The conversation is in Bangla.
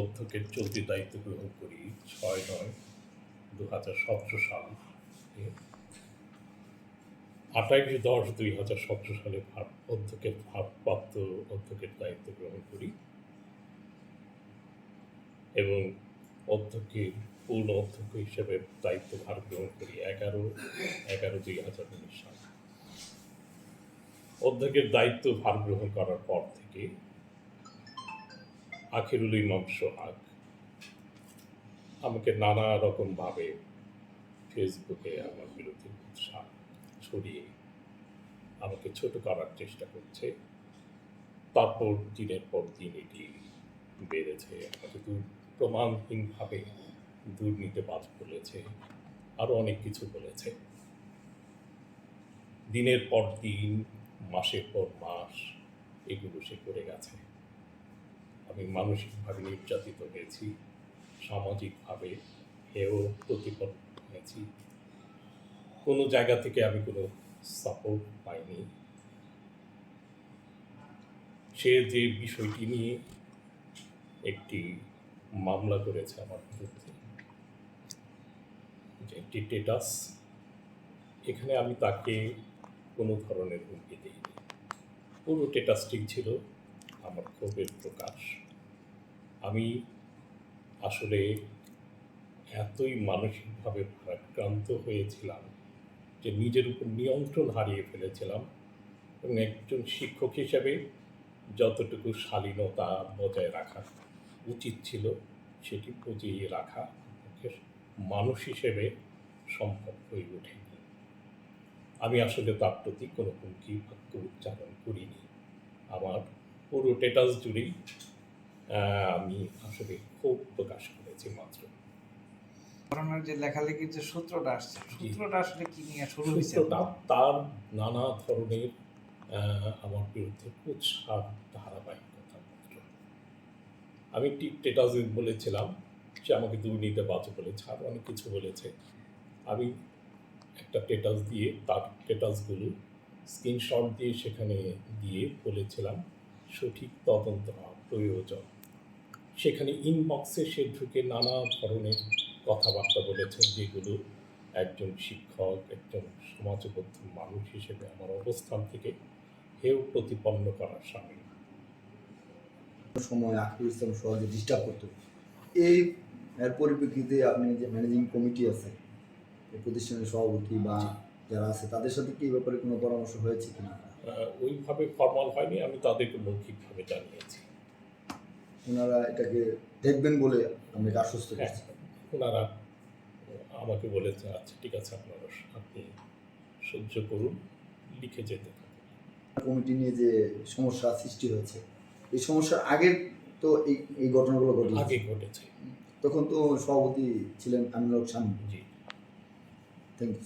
অধ্যক্ষের চলতি দায়িত্ব গ্রহণ করি ছয় নয় দু হাজার সতেরো সাল। আঠাইশ দশ দুই হাজার সতেরো সালে অধ্যক্ষের ভারপ্রাপ্ত অধ্যক্ষের দায়িত্ব গ্রহণ করি এবং অধ্যক্ষের পূর্ণ অধ্যক্ষ হিসেবে দায়িত্ব ভার গ্রহণ করি এগারো এগারো দুই হাজার উনিশ সাল। অধ্যক্ষের দায়িত্ব ভার গ্রহণ করার পর থেকে আখিরুল ইমাম সোহাগ আমাকে নানা রকমভাবে ফেসবুকে আমার বিরুদ্ধে উৎসাহ ছড়িয়ে আমাকে ছোট করার চেষ্টা করছে। তারপর দিনের পর দিন এটি বেড়েছে। আমাকে প্রমাণহীনভাবে দুর্নীতিবাজ বলেছে আরও অনেক কিছু বলেছে। দিনের পর দিন, মাসের পর মাস এগুলো সে করে গেছে। আমি মানসিকভাবে নির্যাতিত হয়েছি, সামাজিকভাবে হেয় প্রতিপন্ন হয়েছি। কোনো জায়গা থেকে আমি কোনো সাপোর্ট পাইনি। সে যে বিষয়টি নিয়ে একটি মামলা করেছে আমার বিরুদ্ধে, যে একটি টেটাস এখানে আমি তাকে কোনো ধরনের হুমকি দিইনি। পুরো টেটাসটি ছিল। আমার ক্ষোভের প্রকাশ। আমি আসলে এতই মানসিকভাবে ভারাক্রান্ত হয়েছিলাম যে নিজের উপর নিয়ন্ত্রণ হারিয়ে ফেলেছিলাম এবং একজন শিক্ষক হিসাবে যতটুকু শালীনতা বজায় রাখা উচিত ছিল, সেটি বজিয়ে রাখা মানুষ হিসেবে সম্ভব হয়ে ওঠেনি। আমি আসলে তার প্রতি কোনো হুমকি বাক্য উচ্চারণ করিনি। আমার পুরো টেটাস জুড়েই আমি আসলে খুব প্রকাশ করেছি মাত্র। ঘটনার যে লেখালেখির যে সূত্রটা আসছে সূত্রটা আসলে কি নিয়ে শুরু হয়েছে? তার নানা ধরনের আমার বিরুদ্ধে কুৎসার ধারাবাহিকতা আমি একটি টেটাজে বলেছিলাম সে আমাকে দুর্নীতি বাজে বলেছে আর অনেক কিছু বলেছে। আমি একটা টেটাস দিয়ে তার টেটাসগুলো স্ক্রিনশট দিয়ে সেখানে দিয়ে বলেছিলাম। সঠিক তদন্ত হওয়া প্রয়োজন। সেখানে ইনবক্সে সে ঢুকে নানা ধরনের কথাবার্তা বলেছেন, যেগুলো একজন শিক্ষক, একজন সমাজবদ্ধ মানুষ হিসেবে আমার অবস্থান থেকে হেও প্রতিপন্ন করার সামিল। সময় আকিবুল ইসলাম সহজে ডিস্টার্ব করতো এই এর পরিপ্রেক্ষিতে আপনি যে ম্যানেজিং কমিটি আছে প্রতিষ্ঠানের সভাপতি বা যারা আছে, তাদের সাথে কি ব্যাপারে কোনো পরামর্শ হয়েছে কিনা? ওইভাবে ফর্মাল হয়নি আমি তাদেরকে মৌখিকভাবে জানিয়েছি। ওনারা এটাকে দেখবেন বলে আমাকে আশ্বস্ত হ্যাঁ করছে। ওনারা আমাকে বলেছে আচ্ছা ঠিক আছে আপনারা আপনি সহ্য করুন লিখে যেতে কমিটি নিয়ে যে সমস্যা সৃষ্টি হয়েছে এই সমস্যার আগের তো এই এই ঘটনাগুলো আগে ঘটেছে। ঘটেছে তখন তো সভাপতি ছিলেন আমিনুল হক স্বামী জি থ্যাংক ইউ